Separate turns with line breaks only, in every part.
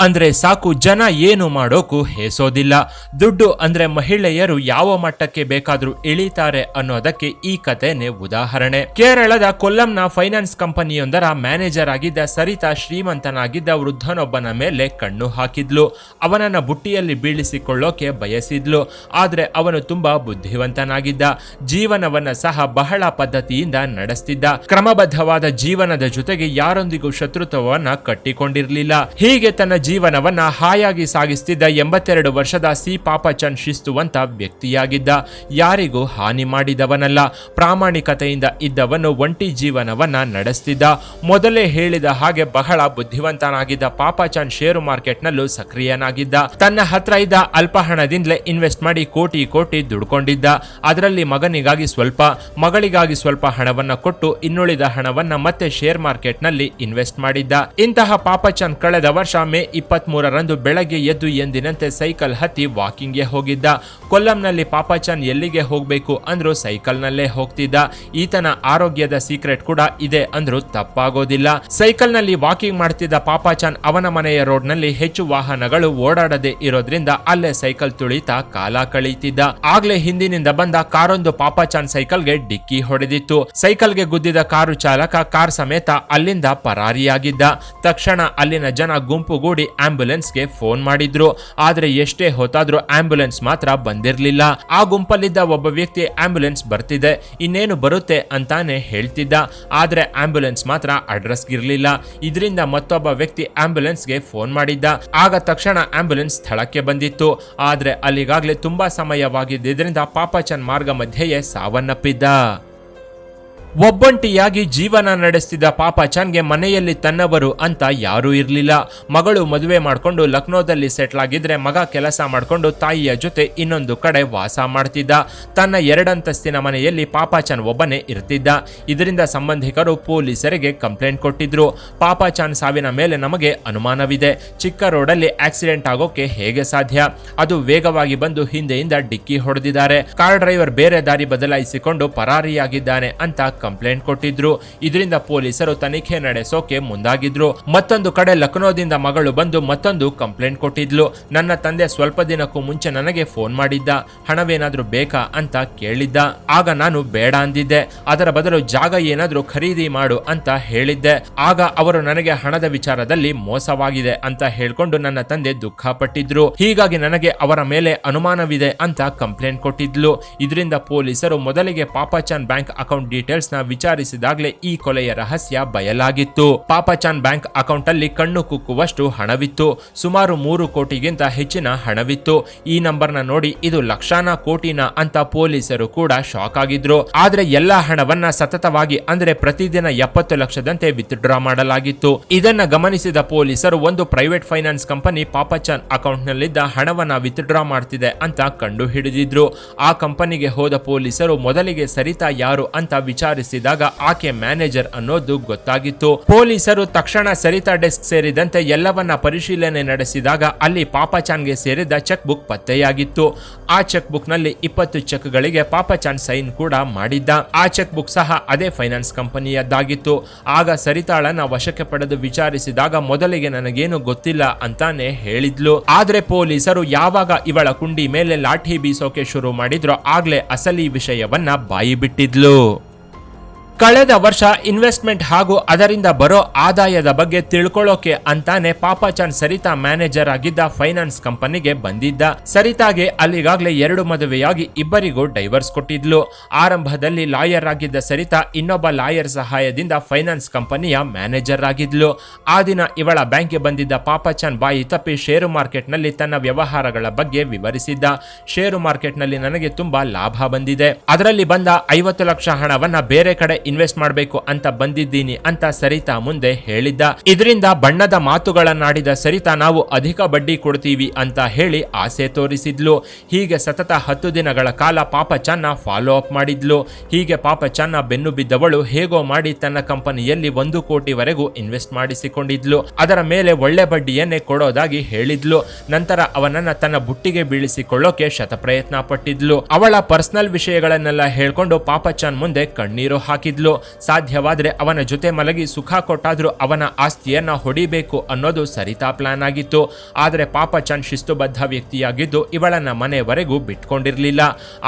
ಅಂದ್ರೆ ಸಾಕು ಜನ ಏನು ಮಾಡೋಕು ಹೇಸೋದಿಲ್ಲ. ದುಡ್ಡು ಅಂದ್ರೆ ಮಹಿಳೆಯರು ಯಾವ ಮಟ್ಟಕ್ಕೆ ಬೇಕಾದ್ರೂ ಇಳಿತಾರೆ ಅನ್ನೋದಕ್ಕೆ ಈ ಕಥೆನೇ ಉದಾಹರಣೆ. ಕೇರಳದ ಕೊಲ್ಲಂನ ಫೈನಾನ್ಸ್ ಕಂಪನಿಯೊಂದರ ಮ್ಯಾನೇಜರ್ ಆಗಿದ್ದ ಸರಿತಾ ಶ್ರೀಮಂತನಾಗಿದ್ದ ವೃದ್ಧನೊಬ್ಬನ ಮೇಲೆ ಕಣ್ಣು ಹಾಕಿದ್ಲು. ಅವನನ್ನ ಬುಟ್ಟಿಯಲ್ಲಿ ಬೀಳಿಸಿಕೊಳ್ಳೋಕೆ ಬಯಸಿದ್ಲು. ಆದ್ರೆ ಅವನು ತುಂಬಾ ಬುದ್ಧಿವಂತನಾಗಿದ್ದ. ಜೀವನವನ್ನ ಸಹ ಬಹಳ ಪದ್ಧತಿಯಿಂದ ನಡೆಸ್ತಿದ್ದ. ಕ್ರಮಬದ್ಧವಾದ ಜೀವನದ ಜೊತೆಗೆ ಯಾರೊಂದಿಗೂ ಶತ್ರುತ್ವವನ್ನ ಕಟ್ಟಿಕೊಂಡಿರಲಿಲ್ಲ. ಹೀಗೆ ತನ್ನ ಜೀವನವನ್ನ ಹಾಯಾಗಿ ಸಾಗಿಸ್ತಿದ್ದ ಎಂಬತ್ತೆರಡು ವರ್ಷದ ಸಿ ಪಾಪಚಂದ್ ಶಿಸ್ತುವಂತ ವ್ಯಕ್ತಿಯಾಗಿದ್ದ. ಯಾರಿಗೂ ಹಾನಿ ಮಾಡಿದವನಲ್ಲ. ಪ್ರಾಮಾಣಿಕತೆಯಿಂದ ಇದ್ದವನು ಒಂಟಿ ಜೀವನವನ್ನ ನಡೆಸ್ತಿದ್ದ. ಮೊದಲೇ ಹೇಳಿದ ಹಾಗೆ ಬಹಳ ಬುದ್ಧಿವಂತನಾಗಿದ್ದ ಪಾಪಚಂದ್ ಷೇರು ಮಾರ್ಕೆಟ್ನಲ್ಲೂ ಸಕ್ರಿಯನಾಗಿದ್ದ. ತನ್ನ ಹತ್ರ ಇದ್ದ ಅಲ್ಪ ಹಣದಿಂದಲೇ ಇನ್ವೆಸ್ಟ್ ಮಾಡಿ ಕೋಟಿ ಕೋಟಿ ದುಡ್ಕೊಂಡಿದ್ದ. ಅದರಲ್ಲಿ ಮಗನಿಗಾಗಿ ಸ್ವಲ್ಪ, ಮಗಳಿಗಾಗಿ ಸ್ವಲ್ಪ ಹಣವನ್ನ ಕೊಟ್ಟು ಇನ್ನುಳಿದ ಹಣವನ್ನ ಮತ್ತೆ ಷೇರ್ ಮಾರ್ಕೆಟ್ನಲ್ಲಿ ಇನ್ವೆಸ್ಟ್ ಮಾಡಿದ್ದ. ಇಂತಹ ಪಾಪಚಂದ್ ಕಳೆದ ವರ್ಷ ಮೇ ಇಪ್ಪತ್ತ್ ಮೂರರಂದು ಬೆಳಗ್ಗೆ ಎದ್ದು ಎಂದಿನಂತೆ ಸೈಕಲ್ ಹತ್ತಿ ವಾಕಿಂಗ್ಗೆ ಹೋಗಿದ್ದ. ಕೊಲ್ಲಂನಲ್ಲಿ ಪಾಪಾಚಾನ್ ಎಲ್ಲಿಗೆ ಹೋಗಬೇಕು ಅಂದ್ರೂ ಸೈಕಲ್ನಲ್ಲೇ ಹೋಗ್ತಿದ್ದ. ಈತನ ಆರೋಗ್ಯದ ಸೀಕ್ರೆಟ್ ಕೂಡ ಇದೆ ಅಂದ್ರೂ ತಪ್ಪಾಗೋದಿಲ್ಲ. ಸೈಕಲ್ನಲ್ಲಿ ವಾಕಿಂಗ್ ಮಾಡ್ತಿದ್ದ ಪಾಪಾಚಾನ್ ಅವನ ಮನೆಯ ರೋಡ್ನಲ್ಲಿ ಹೆಚ್ಚು ವಾಹನಗಳು ಓಡಾಡದೆ ಇರೋದ್ರಿಂದ ಅಲ್ಲೇ ಸೈಕಲ್ ತುಳಿತಾ ಕಾಲ ಕಳೀತಿದ್ದ. ಆಗ್ಲೇ ಹಿಂದಿನಿಂದ ಬಂದ ಕಾರೊಂದು ಪಾಪಾಚಾನ್ ಸೈಕಲ್ಗೆ ಡಿಕ್ಕಿ ಹೊಡೆದಿತ್ತು. ಸೈಕಲ್ಗೆ ಗುದ್ದಿದ ಕಾರು ಚಾಲಕ ಕಾರ್ ಸಮೇತ ಅಲ್ಲಿಂದ ಪರಾರಿಯಾಗಿದ್ದ. ತಕ್ಷಣ ಅಲ್ಲಿನ ಜನ ಗುಂಪುಗೂಡಿ ಆಂಬ್ಯುಲೆನ್ಸ್ಗೆ ಫೋನ್ ಮಾಡಿದ್ರು. ಆದರೆ ಎಷ್ಟೇ ಹೊತ್ತಾದ್ರೂ ಆಂಬ್ಯುಲೆನ್ಸ್ ಮಾತ್ರ ಬಂದಿರಲಿಲ್ಲ. ಆ ಗುಂಪಲ್ಲಿದ್ದ ಒಬ್ಬ ವ್ಯಕ್ತಿ ಆಂಬ್ಯುಲೆನ್ಸ್ ಬರ್ತಿದೆ. ಇನ್ನೇನು ಬರುತ್ತೆ ಅಂತಾನೆ ಹೇಳ್ತಿದ್ದ. ಆದರೆ ಆಂಬ್ಯುಲೆನ್ಸ್ ಮಾತ್ರ ಅಡ್ರೆಸ್ಗಿರ್ಲಿಲ್ಲ ಇದರಿಂದ ಮತ್ತೊಬ್ಬ ವ್ಯಕ್ತಿ ಆಂಬ್ಯುಲೆನ್ಸ್ಗೆ ಫೋನ್ ಮಾಡಿದ್ದ. ಆಗ ತಕ್ಷಣ ಆಂಬ್ಯುಲೆನ್ಸ್ ಸ್ಥಳಕ್ಕೆ ಬಂದಿತ್ತು. ಆದರೆ ಅಲ್ಲಿಗಾಗ್ಲೇ ತುಂಬಾ ಸಮಯವಾಗಿದ್ದರಿಂದ ಪಾಪಚನ್ ಮಾರ್ಗ ಮಧ್ಯೆಯೇ ಸಾವನ್ನಪ್ಪಿದ್ದ. ಒಬ್ಬಂಟಿಯಾಗಿ ಜೀವನ ನಡೆಸ್ತಿದ್ದ ಪಾಪಚಾನ್ಗೆ ಮನೆಯಲ್ಲಿ ತನ್ನವರು ಅಂತ ಯಾರೂ ಇರಲಿಲ್ಲ. ಮಗಳು ಮದುವೆ ಮಾಡಿಕೊಂಡು ಲಕ್ನೋದಲ್ಲಿ ಸೆಟ್ಲ್ ಆಗಿದ್ರೆ ಮಗ ಕೆಲಸ ಮಾಡಿಕೊಂಡು ತಾಯಿಯ ಜೊತೆ ಇನ್ನೊಂದು ಕಡೆ ವಾಸ ಮಾಡ್ತಿದ್ದ. ತನ್ನ ಎರಡಂತಸ್ತಿನ ಮನೆಯಲ್ಲಿ ಪಾಪಾಚಾನ್ ಒಬ್ಬನೇ ಇರ್ತಿದ್ದ. ಇದರಿಂದ ಸಂಬಂಧಿಕರು ಪೊಲೀಸರಿಗೆ ಕಂಪ್ಲೇಂಟ್ ಕೊಟ್ಟಿದ್ರು. ಪಾಪಾಚಾನ್ ಸಾವಿನ ಮೇಲೆ ನಮಗೆ ಅನುಮಾನವಿದೆ. ಚಿಕ್ಕ ರೋಡಲ್ಲಿ ಆಕ್ಸಿಡೆಂಟ್ ಆಗೋಕೆ ಹೇಗೆ ಸಾಧ್ಯ? ಅದು ವೇಗವಾಗಿ ಬಂದು ಹಿಂದೆಯಿಂದ ಡಿಕ್ಕಿ ಹೊಡೆದಿದ್ದಾರೆ. ಕಾರ್ ಡ್ರೈವರ್ ಬೇರೆ ದಾರಿ ಬದಲಾಯಿಸಿಕೊಂಡು ಪರಾರಿಯಾಗಿದ್ದಾನೆ ಅಂತ ಕಂಪ್ಲೇಂಟ್ ಕೊಟ್ಟಿದ್ರು. ಇದರಿಂದ ಪೊಲೀಸರು ತನಿಖೆ ನಡೆಸೋಕೆ ಮುಂದಾಗಿದ್ರು. ಮತ್ತೊಂದು ಕಡೆ ಲಕ್ನೋದಿಂದ ಮಗಳು ಬಂದು ಮತ್ತೊಂದು ಕಂಪ್ಲೇಂಟ್ ಕೊಟ್ಟಿದ್ಲು. ನನ್ನ ತಂದೆ ಸ್ವಲ್ಪ ದಿನಕ್ಕೂ ಮುಂಚೆ ನನಗೆ ಫೋನ್ ಮಾಡಿದ್ದ. ಹಣವೇನಾದ್ರೂ ಬೇಕಾ ಅಂತ ಕೇಳಿದ್ದ. ಆಗ ನಾನು ಬೇಡ ಅಂದಿದ್ದೆ. ಅದರ ಬದಲು ಜಾಗ ಏನಾದ್ರೂ ಖರೀದಿ ಮಾಡು ಅಂತ ಹೇಳಿದ್ದೆ. ಆಗ ಅವರು ನನಗೆ ಹಣದ ವಿಚಾರದಲ್ಲಿ ಮೋಸವಾಗಿದೆ ಅಂತ ಹೇಳ್ಕೊಂಡು ನನ್ನ ತಂದೆ ದುಃಖ ಪಟ್ಟಿದ್ರು ಹೀಗಾಗಿ ನನಗೆ ಅವರ ಮೇಲೆ ಅನುಮಾನವಿದೆ ಅಂತ ಕಂಪ್ಲೇಂಟ್ ಕೊಟ್ಟಿದ್ಲು. ಇದರಿಂದ ಪೊಲೀಸರು ಮೊದಲಿಗೆ ಪಾಪಾಚಾನ್ ಬ್ಯಾಂಕ್ ಅಕೌಂಟ್ ಡೀಟೇಲ್ಸ್ ನ ವಿಚಾರಿಸಿದಾಗಲೇ ಈ ಕೊಲೆಯ ರಹಸ್ಯ ಬಯಲಾಗಿತ್ತು. ಪಾಪಚಾನ್ ಬ್ಯಾಂಕ್ ಅಕೌಂಟ್ ಅಲ್ಲಿ ಕಣ್ಣು ಕುಕ್ಕುವಷ್ಟು ಹಣವಿತ್ತು. ಸುಮಾರು ಮೂರು ಕೋಟಿಗಿಂತ ಹೆಚ್ಚಿನ ಹಣವಿತ್ತು. ಈ ನಂಬರ್ನ ನೋಡಿ ಇದು ಲಕ್ಷಾನ ಕೋಟಿನ ಅಂತ ಪೊಲೀಸರು ಕೂಡ ಶಾಕ್ ಆಗಿದ್ರು. ಆದ್ರೆ ಎಲ್ಲಾ ಹಣವನ್ನ ಸತತವಾಗಿ ಅಂದ್ರೆ ಪ್ರತಿದಿನ ಎಪ್ಪತ್ತು ಲಕ್ಷದಂತೆ ವಿತ್ಡ್ರಾ ಮಾಡಲಾಗಿತ್ತು. ಇದನ್ನ ಗಮನಿಸಿದ ಪೊಲೀಸರು ಒಂದು private finance company Papachan account ನಲ್ಲಿದ್ದ ಹಣವನ್ನ ವಿತ್ಡ್ರಾ ಮಾಡ್ತಿದೆ ಅಂತ ಕಂಡು ಹಿಡಿದಿದ್ರು ಆ ಕಂಪನಿಗೆ ಹೋದ ಪೊಲೀಸರು ಮೊದಲಿಗೆ ಸರಿತಾ ಯಾರು ಅಂತ ವಿಚಾರಿಸಿದಾಗ ಆಕೆ ಮ್ಯಾನೇಜರ್ ಅನ್ನೋದು ಗೊತ್ತಾಗಿತ್ತು. ಪೊಲೀಸರು ತಕ್ಷಣ ಸರಿತಾ ಡೆಸ್ಕ್ ಸೇರಿದಂತೆ ಎಲ್ಲವನ್ನ ಪರಿಶೀಲನೆ ನಡೆಸಿದಾಗ ಅಲ್ಲಿ ಪಾಪಚಾನ್ಗೆ ಸೇರಿದ ಚೆಕ್ ಬುಕ್ ಪತ್ತೆಯಾಗಿತ್ತು. ಆ ಚೆಕ್ ಬುಕ್ನಲ್ಲಿ ಇಪ್ಪತ್ತು ಚೆಕ್ ಗಳಿಗೆ ಪಾಪಚಾನ್ ಸೈನ್ ಕೂಡ ಮಾಡಿದ್ದ. ಆ ಚೆಕ್ ಬುಕ್ ಸಹ ಅದೇ ಫೈನಾನ್ಸ್ ಕಂಪನಿಯದ್ದಾಗಿತ್ತು. ಆಗ ಸರಿತಾಳನ್ನ ವಶಕ್ಕೆ ಪಡೆದು ವಿಚಾರಿಸಿದಾಗ ಮೊದಲಿಗೆ ನನಗೇನು ಗೊತ್ತಿಲ್ಲ ಅಂತಾನೆ ಹೇಳಿದ್ಲು. ಆದ್ರೆ ಪೊಲೀಸರು ಯಾವಾಗ ಇವಳ ಕುಂಡಿ ಮೇಲೆ ಲಾಠಿ ಬೀಸೋಕೆ ಶುರು ಮಾಡಿದ್ರೋ ಆಗ್ಲೇ ಅಸಲಿ ವಿಷಯವನ್ನ ಬಾಯಿ ಬಿಟ್ಟಿದ್ಲು ಕಳೆದ ವರ್ಷ ಇನ್ವೆಸ್ಟ್ಮೆಂಟ್ ಹಾಗೂ ಅದರಿಂದ ಬರೋ ಆದಾಯದ ಬಗ್ಗೆ ತಿಳ್ಕೊಳ್ಳೋಕೆ ಅಂತಾನೆ ಪಾಪಾಚಾನ್ ಸರಿತಾ ಮ್ಯಾನೇಜರ್ ಆಗಿದ್ದ ಫೈನಾನ್ಸ್ ಕಂಪನಿಗೆ ಬಂದಿದ್ದ. ಸರಿತಾಗೆ ಅಲ್ಲಿಗಾಗಲೇ ಎರಡು ಮದುವೆಯಾಗಿ ಇಬ್ಬರಿಗೂ ಡೈವರ್ಸ್ ಕೊಟ್ಟಿದ್ಲು. ಆರಂಭದಲ್ಲಿ ಲಾಯರ್ ಆಗಿದ್ದ ಸರಿತಾ ಇನ್ನೊಬ್ಬ ಲಾಯರ್ ಸಹಾಯದಿಂದ ಫೈನಾನ್ಸ್ ಕಂಪನಿಯ ಮ್ಯಾನೇಜರ್ ಆಗಿದ್ಲು. ಆ ದಿನ ಇವಳ ಬ್ಯಾಂಕ್ಗೆ ಬಂದಿದ್ದ ಪಾಪಾಚಾನ್ ಬಾಯಿ ತಪ್ಪಿ ಷೇರು ಮಾರ್ಕೆಟ್ನಲ್ಲಿ ತನ್ನ ವ್ಯವಹಾರಗಳ ಬಗ್ಗೆ ವಿವರಿಸಿದ್ದ. ಷೇರು ಮಾರ್ಕೆಟ್ನಲ್ಲಿ ನನಗೆ ತುಂಬಾ ಲಾಭ ಬಂದಿದೆ. ಅದರಲ್ಲಿ ಬಂದ ಐವತ್ತು ಲಕ್ಷ ಹಣವನ್ನ ಬೇರೆ ಕಡೆ ಇನ್ವೆಸ್ಟ್ ಮಾಡಬೇಕು ಅಂತ ಬಂದಿದ್ದೀನಿ ಅಂತ ಸರಿತಾ ಮುಂದೆ ಹೇಳಿದ್ದ. ಇದರಿಂದ ಬಣ್ಣದ ಮಾತುಗಳನ್ನಾಡಿದ ಸರಿತಾ ನಾವು ಅಧಿಕ ಬಡ್ಡಿ ಕೊಡ್ತೀವಿ ಅಂತ ಹೇಳಿ ಆಸೆ ತೋರಿಸಿದ್ಲು. ಹೀಗೆ ಸತತ ಹತ್ತು ದಿನಗಳ ಕಾಲ ಪಾಪ ಚನ್ನ ಫಾಲೋ ಅಪ್ ಮಾಡಿದ್ಲು. ಹೀಗೆ ಪಾಪ ಚನ್ನ ಬೆನ್ನು ಬಿದ್ದವಳು ಹೇಗೋ ಮಾಡಿ ತನ್ನ ಕಂಪನಿಯಲ್ಲಿ ಒಂದು ಕೋಟಿವರೆಗೂ ಇನ್ವೆಸ್ಟ್ ಮಾಡಿಸಿಕೊಂಡಿದ್ಲು. ಅದರ ಮೇಲೆ ಒಳ್ಳೆ ಬಡ್ಡಿಯನ್ನೇ ಕೊಡೋದಾಗಿ ಹೇಳಿದ್ಲು. ನಂತರ ಅವನನ್ನ ತನ್ನ ಬುಟ್ಟಿಗೆ ಬೀಳಿಸಿಕೊಳ್ಳೋಕೆ ಶತಪ್ರಯತ್ನ ಪಟ್ಟಿದ್ಲು. ಅವಳ ಪರ್ಸನಲ್ ವಿಷಯಗಳನ್ನೆಲ್ಲ ಹೇಳ್ಕೊಂಡು ಪಾಪಚಾನ್ ಮುಂದೆ ಕಣ್ಣೀರು ಹಾಕಿದ್ಲು. ಹೇಳ್ತಿದ್ಲು ಸಾಧ್ಯವಾದರೆ ಅವನ ಜೊತೆ ಮಲಗಿ ಸುಖ ಕೊಟ್ಟಾದರೂ ಅವನ ಆಸ್ತಿಯನ್ನು ಹೊಡಿಬೇಕು ಅನ್ನೋದು ಸರಿತಾ ಪ್ಲಾನ್ ಆಗಿತ್ತು. ಆದರೆ ಪಾಪ ಚಾನ್ ಶಿಸ್ತುಬದ್ಧ ವ್ಯಕ್ತಿಯಾಗಿದ್ದು ಇವಳನ್ನ ಮನೆವರೆಗೂ ಬಿಟ್ಕೊಂಡಿರಲಿಲ್ಲ.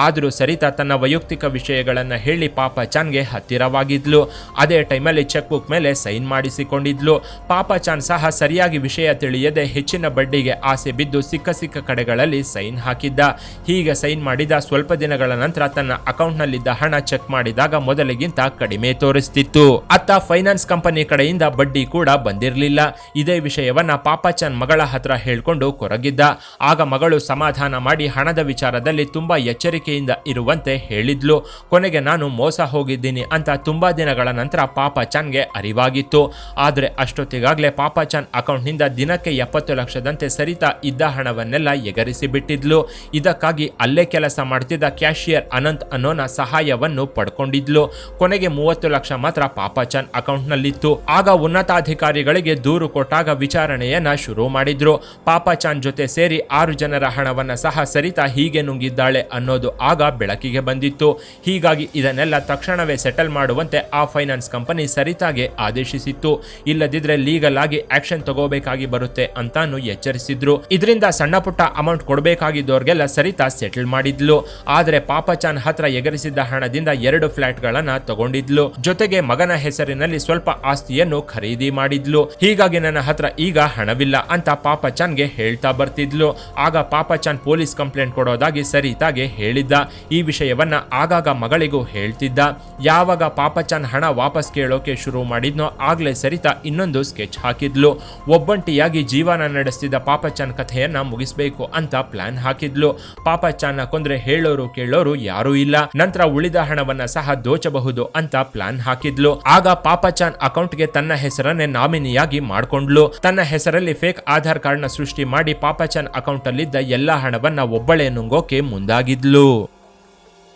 ಆದರೂ ಸರಿತಾ ತನ್ನ ವೈಯಕ್ತಿಕ ವಿಷಯಗಳನ್ನು ಹೇಳಿ ಪಾಪ ಚಾನ್ಗೆ ಹತ್ತಿರವಾಗಿದ್ಲು. ಅದೇ ಟೈಮಲ್ಲಿ ಚೆಕ್ ಬುಕ್ ಮೇಲೆ ಸೈನ್ ಮಾಡಿಸಿಕೊಂಡಿದ್ಲು. ಪಾಪ ಚಾನ್ ಸಹ ಸರಿಯಾಗಿ ವಿಷಯ ತಿಳಿಯದೆ ಹೆಚ್ಚಿನ ಬಡ್ಡಿಗೆ ಆಸೆ ಬಿದ್ದು ಸಿಕ್ಕ ಸಿಕ್ಕ ಕಡೆಗಳಲ್ಲಿ ಸೈನ್ ಹಾಕಿದ್ದ. ಹೀಗೆ ಸೈನ್ ಮಾಡಿದ ಸ್ವಲ್ಪ ದಿನಗಳ ನಂತರ ತನ್ನ ಅಕೌಂಟ್ನಲ್ಲಿದ್ದ ಹಣ ಚೆಕ್ ಮಾಡಿದಾಗ ಮೊದಲಿಗಿಂತ ಕಡಿಮೆ ತೋರಿಸ್ತಿತ್ತು. ಅತ್ತ ಫೈನಾನ್ಸ್ ಕಂಪನಿ ಕಡೆಯಿಂದ ಬಡ್ಡಿ ಕೂಡ ಬಂದಿರಲಿಲ್ಲ. ಇದೇ ವಿಷಯವನ್ನ ಪಾಪಾಚನ್ ಮಗಳ ಹತ್ರ ಹೇಳ್ಕೊಂಡು ಕೊರಗಿದ್ದ. ಆಗ ಮಗಳು ಸಮಾಧಾನ ಮಾಡಿ ಹಣದ ವಿಚಾರದಲ್ಲಿ ತುಂಬಾ ಎಚ್ಚರಿಕೆಯಿಂದ ಇರುವಂತೆ ಹೇಳಿದ್ಲು. ಕೊನೆಗೆ ನಾನು ಮೋಸ ಹೋಗಿದ್ದೀನಿ ಅಂತ ತುಂಬಾ ದಿನಗಳ ನಂತರ ಪಾಪಾಚನ್ಗೆ ಅರಿವಾಗಿತ್ತು. ಆದರೆ ಅಷ್ಟೊತ್ತಿಗಾಗಲೇ ಪಾಪಾಚನ್ ಅಕೌಂಟ್ನಿಂದ ದಿನಕ್ಕೆ ಎಪ್ಪತ್ತು ಲಕ್ಷದಂತೆ ಸರಿತಾ ಇದ್ದ ಹಣವನ್ನೆಲ್ಲ ಎಗರಿಸಿ ಬಿಟ್ಟಿದ್ಲು. ಇದಕ್ಕಾಗಿ ಅಲ್ಲೇ ಕೆಲಸ ಮಾಡ್ತಿದ್ದ ಕ್ಯಾಶಿಯರ್ ಅನಂತ್ ಅನ್ನೋನ ಸಹಾಯವನ್ನು ಪಡ್ಕೊಂಡಿದ್ಲು. ಕೊನೆಗೆ ಮೂವತ್ತು ಲಕ್ಷ ಮಾತ್ರ ಪಾಪಚಾನ್ ಅಕೌಂಟ್ನಲ್ಲಿತ್ತು. ಆಗ ಉನ್ನತಾಧಿಕಾರಿಗಳಿಗೆ ದೂರು ಕೊಟ್ಟಾಗ ವಿಚಾರಣೆಯನ್ನ ಶುರು ಮಾಡಿದ್ರು. ಪಾಪಚಾನ್ ಜೊತೆ ಸೇರಿ ಆರು ಜನರ ಹಣವನ್ನ ಸಹ ಸರಿತಾ ಹೀಗೆ ನುಂಗಿದ್ದಾಳೆ ಅನ್ನೋದು ಆಗ ಬೆಳಕಿಗೆ ಬಂದಿತ್ತು. ಹೀಗಾಗಿ ಇದನ್ನೆಲ್ಲ ತಕ್ಷಣವೇ ಸೆಟಲ್ ಮಾಡುವಂತೆ ಆ ಫೈನಾನ್ಸ್ ಕಂಪನಿ ಸರಿತಾಗೆ ಆದೇಶಿಸಿತ್ತು. ಇಲ್ಲದಿದ್ರೆ ಲೀಗಲ್ ಆಗಿ ಆಕ್ಷನ್ ತಗೋಬೇಕಾಗಿ ಬರುತ್ತೆ ಅಂತಾನು ಎಚ್ಚರಿಸಿದ್ರು. ಇದರಿಂದ ಸಣ್ಣ ಪುಟ್ಟ ಅಮೌಂಟ್ ಕೊಡಬೇಕಾಗಿದ್ದವ್ರಿಗೆಲ್ಲ ಸರಿತಾ ಸೆಟಲ್ ಮಾಡಿದ್ಲು. ಆದರೆ ಪಾಪಚಾನ್ ಹತ್ರ ಎಗರಿಸಿದ್ದ ಹಣದಿಂದ ಎರಡು ಫ್ಲಾಟ್ಗಳನ್ನ ತಗೊಂಡಿದ್ಲು ಜೊತೆಗೆ ಮಗನ ಹೆಸರಿನಲ್ಲಿ ಸ್ವಲ್ಪ ಆಸ್ತಿಯನ್ನು ಖರೀದಿ ಮಾಡಿದ್ಲು. ಹೀಗಾಗಿ ನನ್ನ ಹತ್ರ ಈಗ ಹಣವಿಲ್ಲ ಅಂತ ಪಾಪಚಾನ್ಗೆ ಹೇಳ್ತಾ ಬರ್ತಿದ್ಲು. ಆಗ ಪಾಪಚಾನ್ ಪೊಲೀಸ್ ಕಂಪ್ಲೇಂಟ್ ಕೊಡೋದಾಗಿ ಸರಿತಾಗೆ ಹೇಳಿದ್ದ. ಈ ವಿಷಯವನ್ನ ಆಗಾಗ ಮಗಳಿಗೂ ಹೇಳ್ತಿದ್ದ. ಯಾವಾಗ ಪಾಪಚಾನ್ ಹಣ ವಾಪಸ್ ಕೇಳೋಕೆ ಶುರು ಮಾಡಿದ್ನೋ ಆಗ್ಲೇ ಸರಿತಾ ಇನ್ನೊಂದು ಸ್ಕೆಚ್ ಹಾಕಿದ್ಲು. ಒಬ್ಬಂಟಿಯಾಗಿ ಜೀವನ ನಡೆಸ್ತಿದ್ದ ಪಾಪಚಾನ್ ಕಥೆಯನ್ನ ಮುಗಿಸ್ಬೇಕು ಅಂತ ಪ್ಲಾನ್ ಹಾಕಿದ್ಲು. ಪಾಪಚಾನ್ನ ಕೊಂದ್ರೆ ಹೇಳೋರು ಕೇಳೋರು ಯಾರೂ ಇಲ್ಲ. ನಂತರ ಉಳಿದ ಹಣವನ್ನ ಸಹ ದೋಚಬಹುದು ಅಂತ ಪ್ಲಾನ್ ಹಾಕಿದ್ಲು. ಆಗ ಪಾಪಚಾನ್ ಅಕೌಂಟ್ಗೆ ತನ್ನ ಹೆಸರನ್ನೇ ನಾಮಿನಿಯಾಗಿ ಮಾಡ್ಕೊಂಡ್ಲು. ತನ್ನ ಹೆಸರಲ್ಲಿ ಫೇಕ್ ಆಧಾರ್ ಕಾರ್ಡ್ನ ಸೃಷ್ಟಿ ಮಾಡಿ ಪಾಪಚಾನ್ ಅಕೌಂಟ್ ಅಲ್ಲಿದ್ದ ಎಲ್ಲಾ ಹಣವನ್ನ ಒಬ್ಬಳೇ ನುಂಗೋಕೆ ಮುಂದಾಗಿದ್ಲು.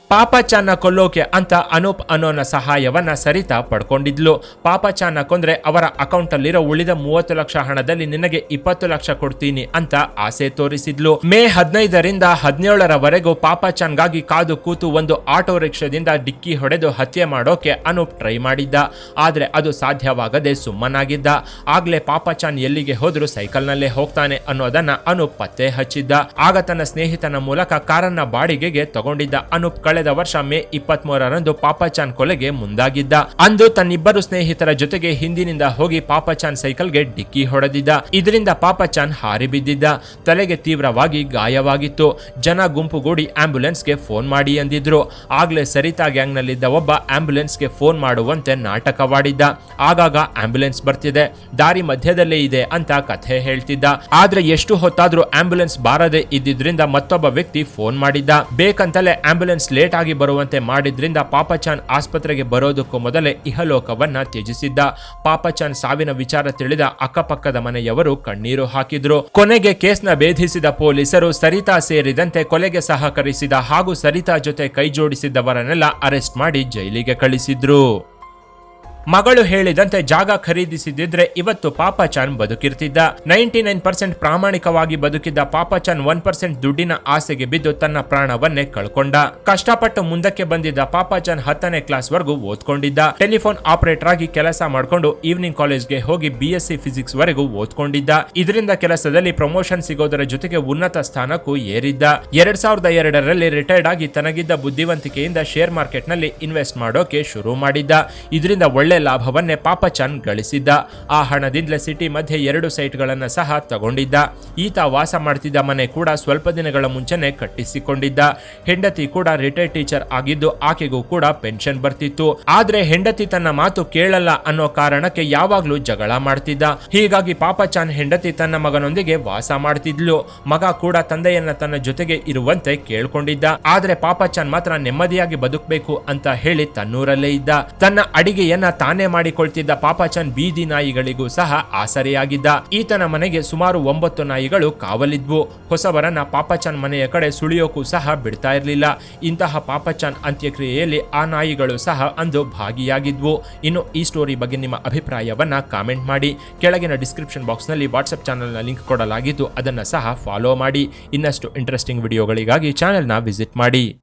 ಪಾಪಚಾನ್ನ ಕೊಲ್ಲೋಕೆ ಅಂತ ಅನೂಪ್ ಅನ್ನೋನ ಸಹಾಯವನ್ನ ಸರಿತಾ ಪಡ್ಕೊಂಡಿದ್ಲು. ಪಾಪಚಾನ ಕೊಂದ್ರೆ ಅವರ ಅಕೌಂಟ್ ಅಲ್ಲಿರೋ ಉಳಿದ ಮೂವತ್ತು ಲಕ್ಷ ಹಣದಲ್ಲಿ ನಿನಗೆ ಇಪ್ಪತ್ತು ಲಕ್ಷ ಕೊಡ್ತೀನಿ ಅಂತ ಆಸೆ ತೋರಿಸಿದ್ಲು. ಮೇ ಹದಿನೈದರಿಂದ ಹದಿನೇಳರವರೆಗೂ ಪಾಪಚಾನ್ಗಾಗಿ ಕಾದು ಕೂತು ಒಂದು ಆಟೋ ರಿಕ್ಷಾದಿಂದ ಡಿಕ್ಕಿ ಹೊಡೆದು ಹತ್ಯೆ ಮಾಡೋಕೆ ಅನೂಪ್ ಟ್ರೈ ಮಾಡಿದ್ದ. ಆದ್ರೆ ಅದು ಸಾಧ್ಯವಾಗದೆ ಸುಮ್ಮನಾಗಿದ್ದ. ಆಗ್ಲೇ ಪಾಪಚಾನ್ ಎಲ್ಲಿಗೆ ಹೋದ್ರೂ ಸೈಕಲ್ನಲ್ಲೇ ಹೋಗ್ತಾನೆ ಅನ್ನೋದನ್ನ ಅನೂಪ್ ಪತ್ತೆ ಹಚ್ಚಿದ್ದ. ಆಗ ತನ್ನ ಸ್ನೇಹಿತನ ಮೂಲಕ ಕಾರನ್ನ ಬಾಡಿಗೆಗೆ ತಗೊಂಡಿದ್ದ ಅನೂಪ್ ಕಳೆದ ವರ್ಷ ಮೇ ಇಪ್ಪತ್ತ್ ಮೂರರಂದು ಪಾಪಚಾನ್ ಕೊಲೆಗೆ ಮುಂದಾಗಿದ್ದ. ಅಂದು ತನ್ನಿಬ್ಬರು ಸ್ನೇಹಿತರ ಜೊತೆಗೆ ಹಿಂದಿನಿಂದ ಹೋಗಿ ಪಾಪಚಾನ್ ಸೈಕಲ್ಗೆ ಡಿಕ್ಕಿ ಹೊಡೆದಿದ್ದ. ಇದರಿಂದ ಪಾಪಚಾನ್ ಹಾರಿ ಬಿದ್ದಿದ್ದ ತಲೆಗೆ ತೀವ್ರವಾಗಿ ಗಾಯವಾಗಿತ್ತು. ಜನ ಗುಂಪುಗೂಡಿ ಆಂಬ್ಯುಲೆನ್ಸ್ಗೆ ಫೋನ್ ಮಾಡಿ ಎಂದಿದ್ರು. ಆಗ್ಲೇ ಸರಿತಾ ಗ್ಯಾಂಗ್ನಲ್ಲಿದ್ದ ಒಬ್ಬ ಆಂಬ್ಯುಲೆನ್ಸ್ಗೆ ಫೋನ್ ಮಾಡುವಂತೆ ನಾಟಕವಾಡಿದ್ದ. ಆಗಾಗ ಆಂಬ್ಯುಲೆನ್ಸ್ ಬರ್ತಿದೆ. ದಾರಿ ಮಧ್ಯದಲ್ಲೇ ಇದೆ ಅಂತ ಕಥೆ ಹೇಳ್ತಿದ್ದ. ಆದ್ರೆ ಎಷ್ಟು ಹೊತ್ತಾದ್ರೂ ಆಂಬ್ಯುಲೆನ್ಸ್ ಬಾರದೆ ಇದ್ದಿದ್ರಿಂದ ಮತ್ತೊಬ್ಬ ವ್ಯಕ್ತಿ ಫೋನ್ ಮಾಡಿದ್ದ. ಬೇಕಂತಲೇ ಆಂಬ್ಯುಲೆನ್ಸ್ ಲೇಟ್ ಆಗಿ ಬರುವಂತೆ ಮಾಡಿದ್ರಿಂದ ಪಾಪಚಾನ್ ಆಸ್ಪತ್ರೆಗೆ ಬರೋದಕ್ಕೂ ಮೊದಲೇ ಇಹಲೋಕವನ್ನ ತ್ಯಜಿಸಿದ್ದ. ಪಾಪಚಾನ್ ಸಾವಿನ ವಿಚಾರ ತಿಳಿದ ಅಕ್ಕಪಕ್ಕದ ಮನೆಯವರು ಕಣ್ಣೀರು ಹಾಕಿದ್ರು. ಕೊನೆಗೆ ಕೇಸ್ನ ಭೇದಿಸಿದ ಪೊಲೀಸರು ಸರಿತಾ ಸೇರಿದಂತೆ ಕೊಲೆಗೆ ಸಹಕರಿಸಿದ ಹಾಗೂ ಸರಿತಾ ಜೊತೆ ಕೈ ಜೋಡಿಸಿದ್ದವರನ್ನೆಲ್ಲ ಅರೆಸ್ಟ್ ಮಾಡಿ ಜೈಲಿಗೆ ಕಳಿಸಿದ್ರು. ಮಗಳು ಹೇಳಿದಂತೆ ಜಾಗ ಖರೀದಿಸಿದ್ರೆ ಇವತ್ತು ಪಾಪಚಾನ್ ಬದುಕಿರ್ತಿದ್ದ. ನೈಂಟಿ ನೈನ್ ಪರ್ಸೆಂಟ್ ಪ್ರಾಮಾಣಿಕವಾಗಿ ಬದುಕಿದ್ದ ಪಾಪಚಾನ್ ಒನ್ ಪರ್ಸೆಂಟ್ ದುಡ್ಡಿನ ಆಸೆಗೆ ಬಿದ್ದು ತನ್ನ ಪ್ರಾಣವನ್ನೇ ಕಳ್ಕೊಂಡ. ಕಷ್ಟಪಟ್ಟು ಮುಂದಕ್ಕೆ ಬಂದಿದ್ದ ಪಾಪಾಚಾನ್ ಹತ್ತನೇ ಕ್ಲಾಸ್ ವರೆಗೂ ಓದ್ಕೊಂಡಿದ್ದ. ಟೆಲಿಫೋನ್ ಆಪರೇಟರ್ ಆಗಿ ಕೆಲಸ ಮಾಡಿಕೊಂಡು ಈವ್ನಿಂಗ್ ಕಾಲೇಜ್ಗೆ ಹೋಗಿ ಬಿ ಫಿಸಿಕ್ಸ್ ವರೆಗೂ ಓದ್ಕೊಂಡಿದ್ದ. ಇದರಿಂದ ಕೆಲಸದಲ್ಲಿ ಪ್ರಮೋಷನ್ ಸಿಗೋದರ ಜೊತೆಗೆ ಉನ್ನತ ಸ್ಥಾನಕ್ಕೂ ಏರಿದ್ದ. ಎರಡ್ ಸಾವಿರದ ಎರಡರಲ್ಲಿ ರಿಟೈರ್ಡ್ ಆಗಿ ತನಗಿದ್ದ ಬುದ್ಧಿವಂತಿಕೆಯಿಂದ ಶೇರ್ ಮಾರ್ಕೆಟ್ನಲ್ಲಿ ಇನ್ವೆಸ್ಟ್ ಮಾಡೋಕೆ ಶುರು ಮಾಡಿದ್ದ. ಇದರಿಂದ ಒಳ್ಳೆ ಲಾಭವನ್ನೇ ಪಾಪಚಾನ್ ಗಳಿಸಿದ್ದ. ಆ ಹಣದಿಂದಲೇ ಸಿಟಿ ಮಧ್ಯೆ ಎರಡು ಸೈಟ್ಗಳನ್ನು ಸಹ ತಗೊಂಡಿದ್ದ. ಈತ ವಾಸ ಮಾಡ್ತಿದ್ದ ಮನೆ ಕೂಡ ಸ್ವಲ್ಪ ದಿನಗಳ ಮುಂಚೆನೆ ಕಟ್ಟಿಸಿಕೊಂಡಿದ್ದ. ಹೆಂಡತಿ ಕೂಡ ರಿಟೈರ್ಡ್ ಟೀಚರ್ ಆಗಿದ್ದು ಆಕೆಗೂ ಕೂಡ ಪೆನ್ಷನ್ ಬರ್ತಿತ್ತು. ಆದ್ರೆ ಹೆಂಡತಿ ತನ್ನ ಮಾತು ಕೇಳಲ್ಲ ಅನ್ನೋ ಕಾರಣಕ್ಕೆ ಯಾವಾಗ್ಲೂ ಜಗಳ ಮಾಡ್ತಿದ್ದ. ಹೀಗಾಗಿ ಪಾಪಚಾನ್ ಹೆಂಡತಿ ತನ್ನ ಮಗನೊಂದಿಗೆ ವಾಸ ಮಾಡ್ತಿದ್ಲು. ಮಗ ಕೂಡ ತಂದೆಯನ್ನ ತನ್ನ ಜೊತೆಗೆ ಇರುವಂತೆ ಕೇಳ್ಕೊಂಡಿದ್ದ. ಆದ್ರೆ ಪಾಪಚಾನ್ ಮಾತ್ರ ನೆಮ್ಮದಿಯಾಗಿ ಬದುಕಬೇಕು ಅಂತ ಹೇಳಿ ತನ್ನೂರಲ್ಲೇ ಇದ್ದ. ತನ್ನ ಅಡಿಗೆಯನ್ನ ತಾನೇ ಮಾಡಿಕೊಳ್ತಿದ್ದ ಪಾಪಾಚನ್ ಬೀದಿ ನಾಯಿಗಳಿಗೂ ಸಹ ಆಸರೆಯಾಗಿದ್ದ. ಈತನ ಮನೆಗೆ ಸುಮಾರು ಒಂಬತ್ತು ನಾಯಿಗಳು ಕಾವಲಿದ್ವು. ಹೊಸಬರನ್ನ ಪಾಪಾಚನ್ ಮನೆಯ ಕಡೆ ಸುಳಿಯೋಕು ಸಹ ಬಿಡ್ತಾ ಇರಲಿಲ್ಲ. ಇಂತಹ ಪಾಪಾಚನ್ ಅಂತ್ಯಕ್ರಿಯೆಯಲ್ಲಿ ಆ ನಾಯಿಗಳು ಸಹ ಅಂದು ಭಾಗಿಯಾಗಿದ್ವು. ಇನ್ನು ಈ ಸ್ಟೋರಿ ಬಗ್ಗೆ ನಿಮ್ಮ ಅಭಿಪ್ರಾಯವನ್ನ ಕಾಮೆಂಟ್ ಮಾಡಿ. ಕೆಳಗಿನ ಡಿಸ್ಕ್ರಿಪ್ಷನ್ ಬಾಕ್ಸ್ನಲ್ಲಿ ವಾಟ್ಸಪ್ ಚಾನಲ್ನ ಲಿಂಕ್ ಕೊಡಲಾಗಿದ್ದು ಅದನ್ನು ಸಹ ಫಾಲೋ ಮಾಡಿ. ಇನ್ನಷ್ಟು ಇಂಟ್ರೆಸ್ಟಿಂಗ್ ವಿಡಿಯೋಗಳಿಗಾಗಿ ಚಾನೆಲ್ನ ವಿಸಿಟ್ ಮಾಡಿ.